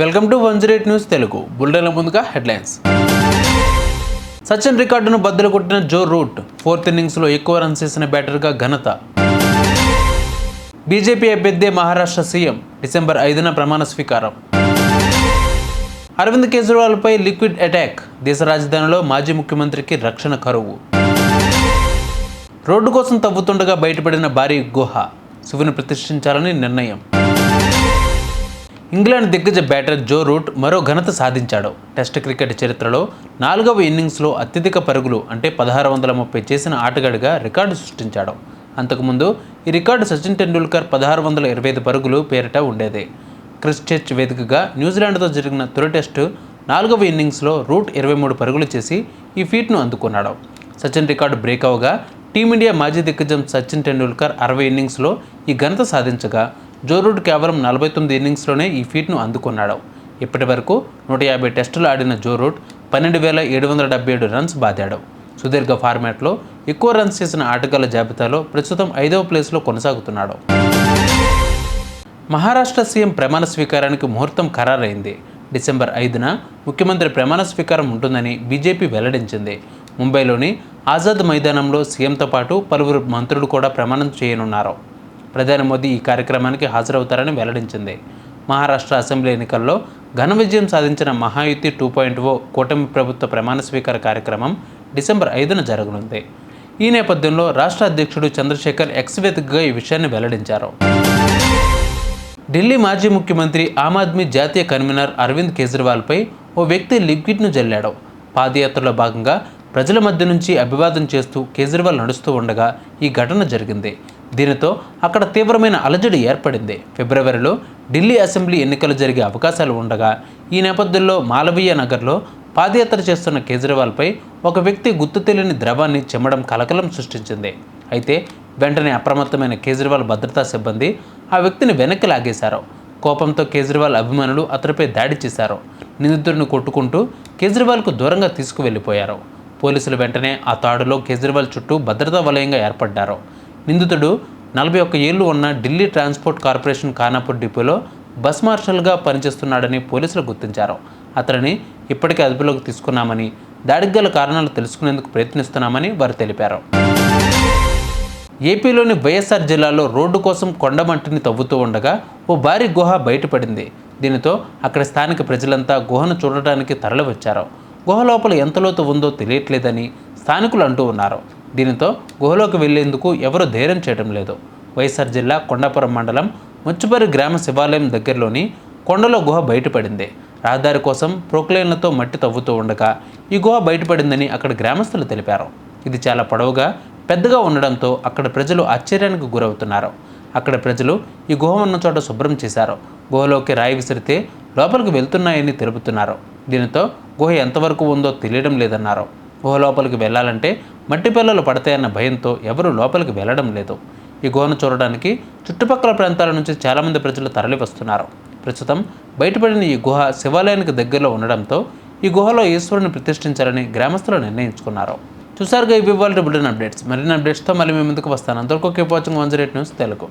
Welcome to one zero eight news Telugu. బుల్డెన్ల ముందుగా headlines. Sachin రికార్డును బద్దలు కొట్టిన జో రూట్ ఫోర్త్ ఇన్నింగ్స్లో ఎక్కువ రన్స్ చేసిన బ్యాటర్గా ఘనత. బీజేపీ అభ్యర్థి మహారాష్ట్ర సీఎం డిసెంబర్ ఐదున ప్రమాణ స్వీకారం. అరవింద్ కేజ్రీవాల్పై లిక్విడ్ అటాక్ దేశ రాజధానిలో మాజీ ముఖ్యమంత్రికి రక్షణ కరువు. రోడ్డు కోసం తవ్వుతుండగా బయటపడిన భారీ గుహ శివుని ప్రతిష్ఠించాలని నిర్ణయం. ఇంగ్లాండ్ దిగ్గజ బ్యాటర్ జో రూట్ మరో ఘనత సాధించాడు. టెస్ట్ క్రికెట్ చరిత్రలో నాలుగవ ఇన్నింగ్స్లో అత్యధిక పరుగులు అంటే పదహారు వందల ముప్పై చేసిన ఆటగాడిగా రికార్డు సృష్టించాడు. అంతకుముందు ఈ రికార్డు సచిన్ టెండూల్కర్ పదహారు వందల ఇరవై ఐదు పరుగులు పేరిట ఉండేది. క్రిస్ చర్చ్ వేదికగా న్యూజిలాండ్తో జరిగిన తొలి టెస్టు నాలుగవ ఇన్నింగ్స్లో రూట్ ఇరవై మూడు పరుగులు చేసి ఈ ఫీట్ను అందుకున్నాడు. సచిన్ రికార్డు బ్రేక్ అవగా టీమిండియా మాజీ దిగ్గజం సచిన్ టెండూల్కర్ అరవై ఇన్నింగ్స్లో ఈ ఘనత సాధించగా జో రూట్ కేవలం నలభై తొమ్మిది ఇన్నింగ్స్లోనే ఈ ఫీట్ను అందుకున్నాడు. ఇప్పటి వరకు నూట యాభై టెస్టులు ఆడిన జో రూట్ పన్నెండు వేల ఏడు వందల డెబ్బై ఏడు రన్స్ బాదాడు. సుదీర్ఘ ఫార్మాట్లో ఎక్కువ రన్స్ చేసిన ఆటగాళ్ళ జాబితాలో ప్రస్తుతం ఐదవ ప్లేస్లో కొనసాగుతున్నాడు. మహారాష్ట్ర సీఎం ప్రమాణ స్వీకారానికి ముహూర్తం ఖరారైంది. డిసెంబర్ ఐదున ముఖ్యమంత్రి ప్రమాణ స్వీకారం ఉంటుందని బీజేపీ వెల్లడించింది. ముంబైలోని ఆజాద్ మైదానంలో సీఎంతో పాటు పలువురు మంత్రులు కూడా ప్రమాణం చేయనున్నారు. ప్రధాని మోదీ ఈ కార్యక్రమానికి హాజరవుతారని వెల్లడించింది. మహారాష్ట్ర అసెంబ్లీ ఎన్నికల్లో ఘన విజయం సాధించిన మహాయుతి టూ పాయింట్ ఓ కూటమి ప్రభుత్వ ప్రమాణ స్వీకార కార్యక్రమం డిసెంబర్ ఐదున జరగనుంది. ఈ నేపథ్యంలో రాష్ట్ర అధ్యక్షుడు చంద్రశేఖర్ ఎక్స్ ఈ విషయాన్ని వెల్లడించారు. ఢిల్లీ మాజీ ముఖ్యమంత్రి ఆమ్ ఆద్మీ జాతీయ కన్వీనర్ అరవింద్ కేజ్రీవాల్పై ఓ వ్యక్తి లిక్విడ్ను జల్లాడు. పాదయాత్రలో భాగంగా ప్రజల మధ్య నుంచి అభివాదం చేస్తూ కేజ్రీవాల్ నడుస్తూ ఉండగా ఈ ఘటన జరిగింది. దీనితో అక్కడ తీవ్రమైన అలజడి ఏర్పడింది. ఫిబ్రవరిలో ఢిల్లీ అసెంబ్లీ ఎన్నికలు జరిగే అవకాశాలు ఉండగా ఈ నేపథ్యంలో మాలవీయ నగర్లో పాదయాత్ర చేస్తున్న కేజ్రీవాల్పై ఒక వ్యక్తి గుర్తు తెలియని ద్రవాన్ని చెమ్మడం కలకలం సృష్టించింది. అయితే వెంటనే అప్రమత్తమైన కేజ్రీవాల్ భద్రతా సిబ్బంది ఆ వ్యక్తిని వెనక్కి లాగేశారు. కోపంతో కేజ్రీవాల్ అభిమానులు అతనిపై దాడి చేశారు. నిందితుడిని కొట్టుకుంటూ కేజ్రీవాల్కు దూరంగా తీసుకువెళ్ళిపోయారు. పోలీసులు వెంటనే ఆ తాడులో కేజ్రీవాల్ చుట్టూ భద్రతా వలయంగా ఏర్పడ్డారు. నిందితుడు నలభై ఒక్క ఏళ్ళు ఉన్న ఢిల్లీ ట్రాన్స్పోర్ట్ కార్పొరేషన్ ఖానాపూర్ డిపోలో బస్ మార్షల్గా పనిచేస్తున్నాడని పోలీసులు గుర్తించారు. అతనిని ఇప్పటికే అదుపులోకి తీసుకున్నామని దాడికి గల కారణాలు తెలుసుకునేందుకు ప్రయత్నిస్తున్నామని వారు తెలిపారు. ఏపీలోని వైఎస్ఆర్ జిల్లాలో రోడ్డు కోసం కొండమంటిని తవ్వుతూ ఉండగా ఓ భారీ గుహ బయటపడింది. దీనితో అక్కడ స్థానిక ప్రజలంతా గుహను చూడటానికి తరలివచ్చారు. గుహ లోపల ఎంత లోతు ఉందో తెలియట్లేదని స్థానికులు అంటూ ఉన్నారు. దీనితో గుహలోకి వెళ్ళేందుకు ఎవరూ ధైర్యం చేయడం లేదు. వైఎస్ఆర్ జిల్లా కొండాపురం మండలం ముచ్చుపరి గ్రామ శివాలయం దగ్గరలోని కొండలో గుహ బయటపడింది. రహదారి కోసం ప్రోక్లైన్లతో మట్టి తవ్వుతూ ఉండగా ఈ గుహ బయటపడిందని అక్కడ గ్రామస్తులు తెలిపారు. ఇది చాలా పొడవుగా పెద్దగా ఉండడంతో అక్కడ ప్రజలు ఆశ్చర్యానికి గురవుతున్నారు. అక్కడ ప్రజలు ఈ గుహ ఉన్న చోట శుభ్రం చేశారు. గుహలోకి రాయి విసిరితే లోపలికి వెళ్తున్నాయని తెలుపుతున్నారు. దీనితో గుహ ఎంతవరకు ఉందో తెలియడం లేదన్నారు. గుహ లోపలికి వెళ్ళాలంటే మట్టి పిల్లలు పడతాయన్న భయంతో ఎవరూ లోపలికి వెళ్ళడం లేదు. ఈ గుహను చూడడానికి చుట్టుపక్కల ప్రాంతాల నుంచి చాలామంది ప్రజలు తరలి వస్తున్నారు ప్రస్తుతం బయటపడిన ఈ గుహ శివాలయానికి దగ్గరలో ఉండడంతో ఈ గుహలో ఈశ్వరుని ప్రతిష్ఠించాలని గ్రామస్తులు నిర్ణయించుకున్నారు. చూసారుగా ఇవి ఇవాళ బులెటిన్ అప్డేట్స్. మరిన్ని అప్డేట్స్తో మళ్ళీ మీ ముందుకు వస్తాను. అందరికీ keep watching one zero eight news Telugu.